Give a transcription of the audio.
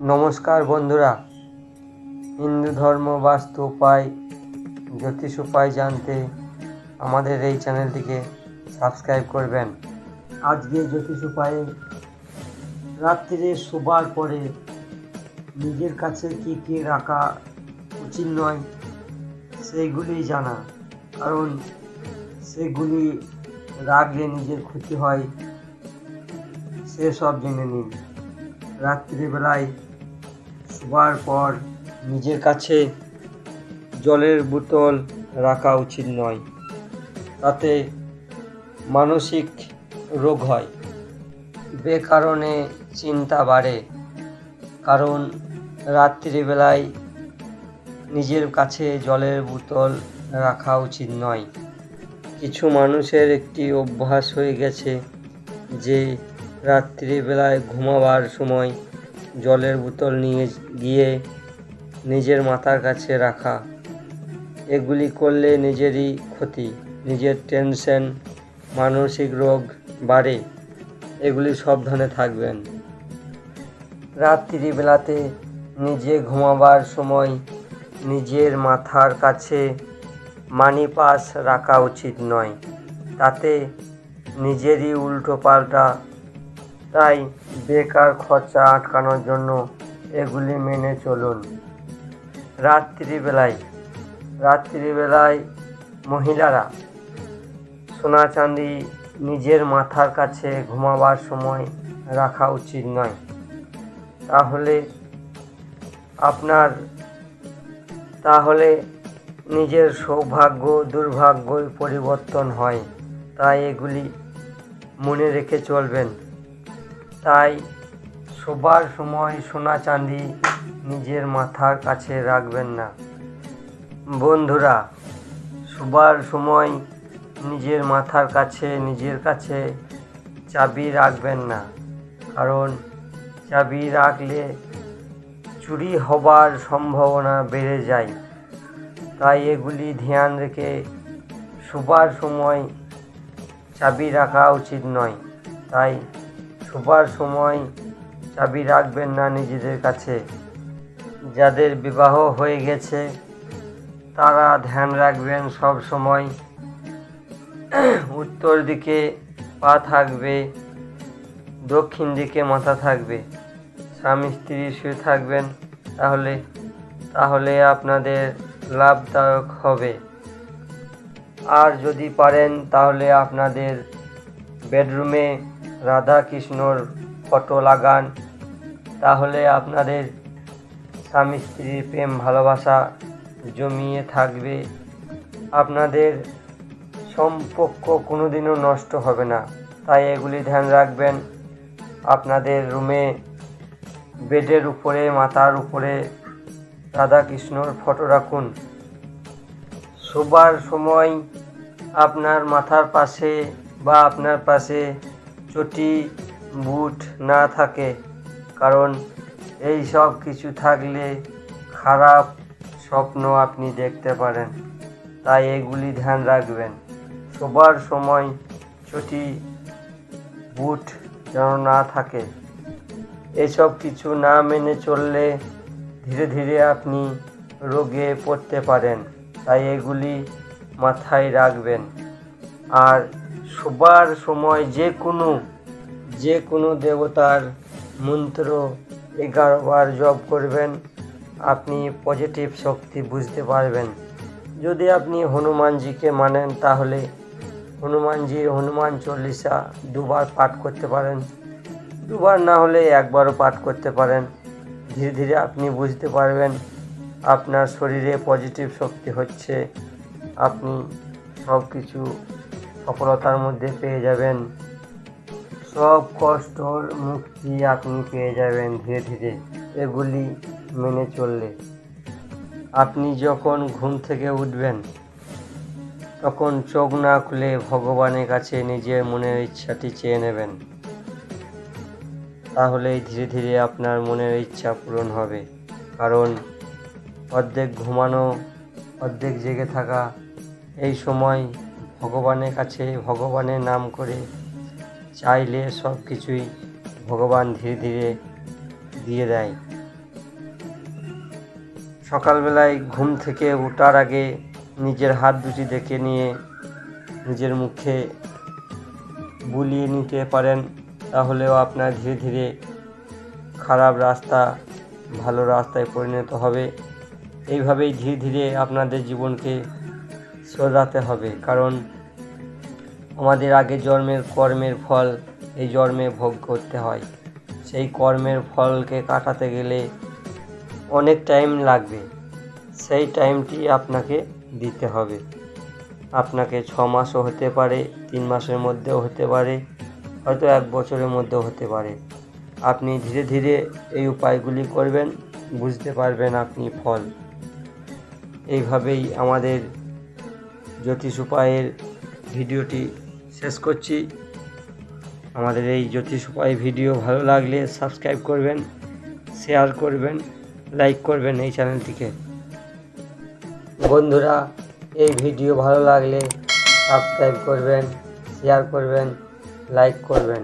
নমস্কার বন্ধুরা। হিন্দু ধর্ম বাস্তু উপায়, জ্যোতিষ উপায় জানতে আমাদের এই চ্যানেলটিকে সাবস্ক্রাইব করবেন। আজকে জ্যোতিষ উপায়ে রাত্রিরে শোবার পরে নিজের কাছে কী কী রাখা উচিত নয়, সেইগুলি জানা। কারণ সেগুলি রাখলে নিজের ক্ষতি হয়, সেসব জেনে নিন। রাত্রিবেলায় শোবার পর নিজের কাছে জলের বোতল রাখা উচিত নয়, তাতে মানসিক রোগ হয়। বেকারণে চিন্তা বাড়ে, কারণ রাত্রিবেলায় নিজের কাছে জলের বোতল রাখা উচিত নয়। কিছু মানুষের একটি অভ্যাস হয়ে গেছে যে রাত্রিবেলায় ঘুমাবার সময় জলের বোতল নিয়ে গিয়ে নিজের মাথার কাছে রাখা। এগুলি করলে নিজেরই ক্ষতি, নিজের টেনশন, মানসিক রোগ বাড়ে। এগুলি সাবধানে থাকবেন। রাত্রিবেলাতে নিজে ঘুমাবার সময় নিজের মাথার কাছে মানি পাস রাখা উচিত নয়। তাতে নিজেরই উল্টো পাল্টা তাই বেকার খরচা আটকানোর জন্য এগুলি মেনে চলুন। রাত্রিবেলায় রাত্রিবেলায় মহিলারা সোনা চাঁদি নিজের মাথার কাছে ঘুমাবার সময় রাখা উচিত নয়। তাহলে আপনার, তাহলে নিজের সৌভাগ্য, দুর্ভাগ্যই পরিবর্তন হয়। তাই এগুলি মনে রেখে চলবেন। তাই শোবার সময় সোনা চাঁদি নিজের মাথার কাছে রাখবেন না। বন্ধুরা, শোবার সময় নিজের মাথার কাছে, নিজের কাছে চাবি রাখবেন না। কারণ চাবি রাখলে চুরি হবার সম্ভাবনা বেড়ে যায়। তাই এগুলি ধ্যান রেখে শোবার সময় চাবি রাখা উচিত নয়। তাই শোবার সময় চাবি রাখবেন না নিজেদের কাছে। যাদের বিবাহ হয়ে গেছে, তারা ধ্যান রাখবেন সব সময়। উত্তর দিকে পা থাকবে, দক্ষিণ দিকে মাথা থাকবে। স্বামী, স্ত্রী শুয়ে থাকবেন, তাহলে তাহলে আপনাদের লাভদায়ক হবে। আর যদি পারেন, তাহলে আপনাদের বেডরুমে রাধা কৃষ্ণর ফটো লাগান। তাহলে আপনাদের স্বামী স্ত্রীর প্রেম ভালোবাসা জমিয়ে থাকবে। আপনাদের সম্পর্ক কোনোদিনও নষ্ট হবে না। তাই এগুলি ধ্যান রাখবেন। আপনাদের রুমে, বেডের উপরে, মাথার উপরে রাধা কৃষ্ণর ফটো রাখুন। শোবার সময় আপনার মাথার পাশে বা আপনার পাশে চটি বুট না থাকে। কারণ এই সব কিছু থাকলে খারাপ স্বপ্ন আপনি দেখতে পারেন। তাই এগুলি ধ্যান রাখবেন। শোবার সময় চটি বুট যেন না থাকে। এসব কিছু না মেনে চললে ধীরে ধীরে আপনি রোগে পড়তে পারেন। তাই এগুলি মাথায় রাখবেন। আর শোবার সময় যে কোনো যে কোনো দেবতার মন্ত্র এগারো বার জপ করবেন, আপনি পজিটিভ শক্তি বুঝতে পারবেন। যদি আপনি হনুমানজিকে মানেন, তাহলে হনুমানজির হনুমান চল্লিশা দুবার পাঠ করতে পারেন। দুবার না হলে একবারও পাঠ করতে পারেন। ধীরে ধীরে আপনি বুঝতে পারবেন, আপনার শরীরে পজিটিভ শক্তি হচ্ছে। আপনি সব কিছু সফলতার মধ্যে পেয়ে যাবেন। সব কষ্টর মুক্তি আপনি পেয়ে যাবেন ধীরে ধীরে। এগুলি মেনে চললে। আপনি যখন ঘুম থেকে উঠবেন, তখন চোখ না খুলে ভগবানের কাছে নিজের মনের ইচ্ছাটি চেয়ে নেবেন। তাহলেই ধীরে ধীরে আপনার মনের ইচ্ছা পূরণ হবে। কারণ অর্ধেক ঘুমানো, অর্ধেক জেগে থাকা, এই সময় ভগবানের কাছে ভগবানের নাম করে চাইলে সব কিছুই ভগবান ধীরে ধীরে দিয়ে দেয়। সকালবেলায় ঘুম থেকে ওঠার আগে নিজের হাত দুটি দেখে নিয়ে নিজের মুখে বুলিয়ে নিতে পারেন, তাহলেও আপনার ধীরে ধীরে খারাপ রাস্তা ভালো রাস্তায় পরিণত হবে। এইভাবেই ধীরে ধীরে আপনাদের জীবনকে শোধরাতে হবে। কারণ আমাদের আগে জন্মের কর্মের ফল এই জন্মে ভোগ করতে হয়। সেই কর্মের ফলকে কাটাতে গেলে অনেক টাইম লাগবে। সেই টাইমটি আপনাকে দিতে হবে। আপনাকে ছ মাসও হতে পারে, তিন মাসের মধ্যেও হতে পারে, হয়তো এক বছরের মধ্যেও হতে পারে। আপনি ধীরে ধীরে এই উপায়গুলি করবেন, বুঝতে পারবেন আপনি ফল। এইভাবেই আমাদের জ্যোতিষ উপায়ের ভিডিওটি শেষ করছি। আমাদের এই জ্যোতিষ উপায় ভিডিও ভালো লাগলে সাবস্ক্রাইব করবেন, শেয়ার করবেন, লাইক করবেন এই চ্যানেলটিকে। বন্ধুরা, এই ভিডিও ভালো লাগলে সাবস্ক্রাইব করবেন, শেয়ার করবেন, লাইক করবেন।